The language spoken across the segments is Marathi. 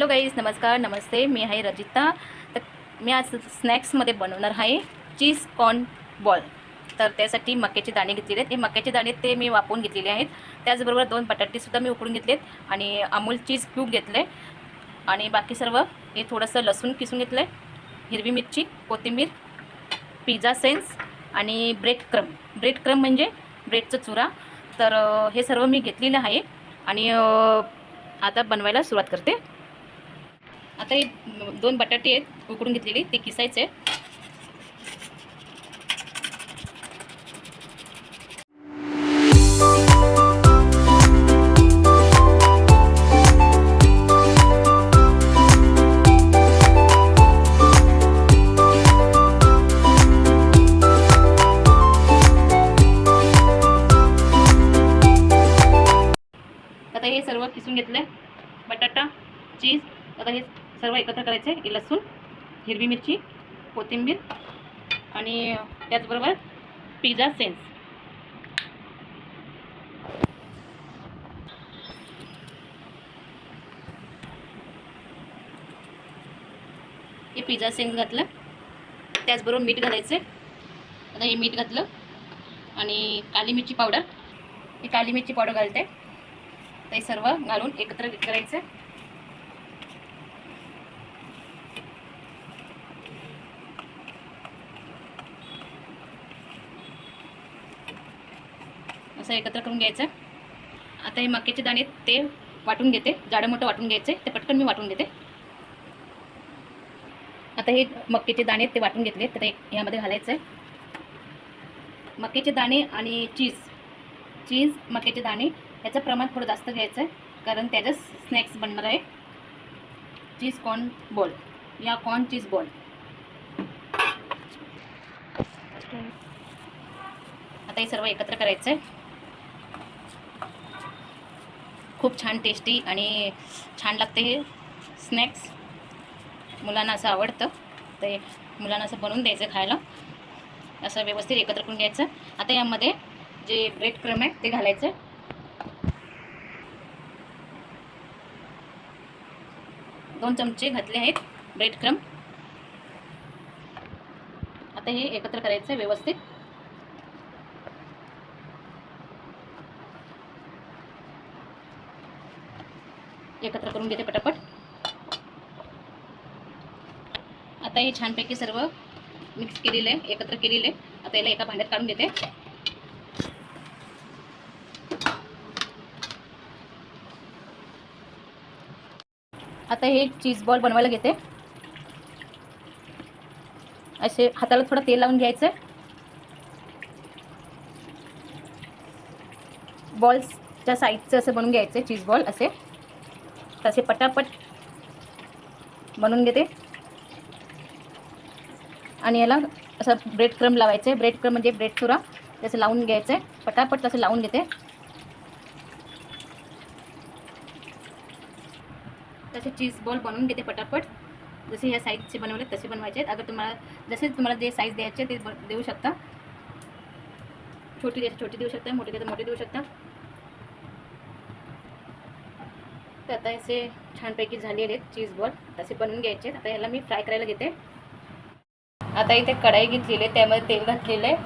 हॅलो गाईज नमस्कार नमस्ते. मी आहे रजिता. तर मी आज स्नॅक्समध्ये बनवणार आहे चीज कॉर्न बॉल. तर त्यासाठी मक्याचे दाणे घेतलेले आहेत. हे मक्याचे दाणे ते मी वापरून घेतलेले आहेत. त्याचबरोबर दोन बटाटेसुद्धा मी उकडून घेतलेत आणि अमूल चीज क्यूब घेतलं आहे आणि बाकी सर्व हे थोडंसं लसूण किसून घेतलं आहे हिरवी मिरची कोथिंबीर पिझ्झा सेन्स आणि ब्रेड क्रम. ब्रेड क्रम म्हणजे ब्रेडचं चुरा. तर हे सर्व मी घेतलेलं आहे. आणि आता बनवायला सुरुवात करते. आता हे दोन बटाटे आहेत उकडून घेतलेले ते किसायचे. आता हे सर्व किसून घेतलं आहे बटाटा चीज आता हे सर्व एकत्र करायचं. आहे लसूण हिरवी मिरची कोथिंबीर आणि त्याचबरोबर पिझ्झा सेन्स. हे पिझ्झा सेन्स घातलं. त्याचबरोबर मीठ घालायचं. आता हे मीठ घातलं आणि काली मिरची पावडर. ही काली मिरची पावडर घालते. ते सर्व घालून एकत्र करायचं. असं एकत्र करून घ्यायचं. आता हे मक्याचे दाणे ते वाटून घेते. जाडं मोठं वाटून घ्यायचे ते पटकन मी वाटून घेते. आता हे मक्याचे दाणे ते वाटून घेतले. तर ते ह्यामध्ये घालायचं आहे मक्याचे दाणे आणि चीज. चीज मक्याचे दाणे याचं प्रमाण थोडं जास्त घ्यायचं आहे कारण त्याचं स्नॅक्स बनणार आहे. Cheese corn ball. या कॉर्न चीज बॉल. आता हे सर्व एकत्र करायचं आहे खूप छान टेस्टी आणि छान लागते हे स्नॅक्स मुलांना असं आवडतं. ते मुलांना असं बनवून द्यायचं खायला. असं व्यवस्थित एकत्र करून घ्यायचं. आता यामध्ये जे ब्रेड क्रम आहे ते घालायचं. दोन चमचे घातले आहेत ब्रेड क्रम आता हे एकत्र करायचं व्यवस्थित. एकत्र करून घेते पटापट. आता हे छानपैकी सर्व मिक्स केलेलं आहे एकत्र केलेलं आहे. आता याला एका भांड्यात काढून घेते. आता हे चीज बॉल बनवायला घेते. असे हाताला थोडं तेल लावून घ्यायचं बॉल्सच्या साईजचं असं बनवून घ्यायचं चीज बॉल असे. तसे पटापट बनवून घेते. आणि याला असं ब्रेड क्रम लावायचं. आहे ब्रेड क्रम म्हणजे ब्रेड चुरा. तसं लावून घ्यायचं आहे पटापट तसं लावून घेते. तसे चीज बॉल बनवून घेते पटापट. जसे ह्या साईजचे बनवले तसे बनवायचे. आहेत अगर तुम्हाला जसे तुम्हाला जे साईज द्यायचे ते ब- देऊ शकता. छोटी द्यायची छोटी देऊ शकता. मोठी द्यायची मोठी देऊ शकता. तर आता असे छानपैकी झालेले आहेत चीज बॉल तसे बनवून घ्यायचे आहेत. आता याला मी फ्राय करायला घेते. आता इथे कढाई घेतलेली आहे. त्यामध्ये तेल घातलेलं आहे.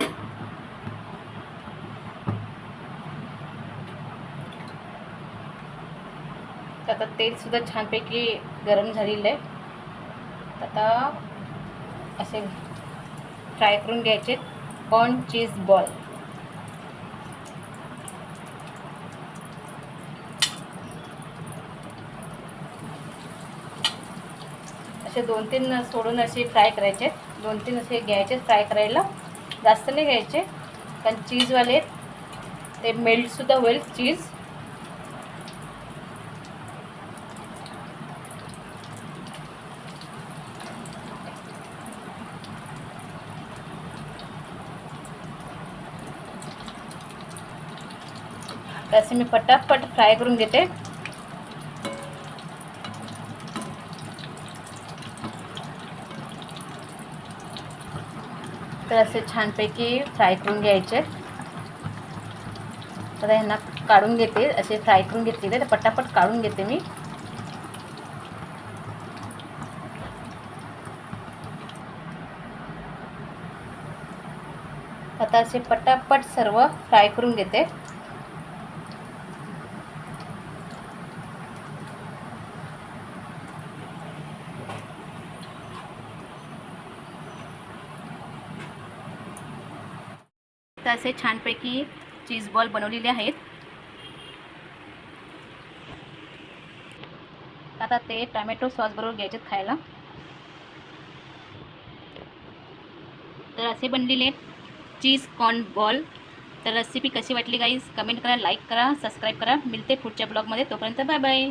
तर आता तेल सुद्धा छानपैकी गरम झालेलं आहे. आता असे फ्राय करून घ्यायचे कॉर्न चीज बॉल असे दोन तीन सोडून असे फ्राय करायचे. दोन तीन असे घ्यायचे फ्राय करायला. जास्त नाही घ्यायचे. कारण चीजवाले ते मेल्टसुद्धा होईल चीज तसे मी पटापट फ्राय करून घेते. तर असे छानपैकी फ्राय करून घ्यायचे. तर ह्यांना काढून घेते असे फ्राय करून घेतले तर पटापट काढून घेते मी. आता असे पटापट सर्व फ्राय करून घेते. तर असे छानपैकी चीज बॉल बनवलेले आहेत. आता ते टॅमॅटो सॉसबरोबर घ्यायचे खायला. तर असे बनलेले चीज कॉर्न बॉल. तर रेसिपी कशी वाटली गाईज कमेंट करा लाईक करा सबस्क्राईब करा. मिळते पुढच्या ब्लॉगमध्ये तोपर्यंत बाय बाय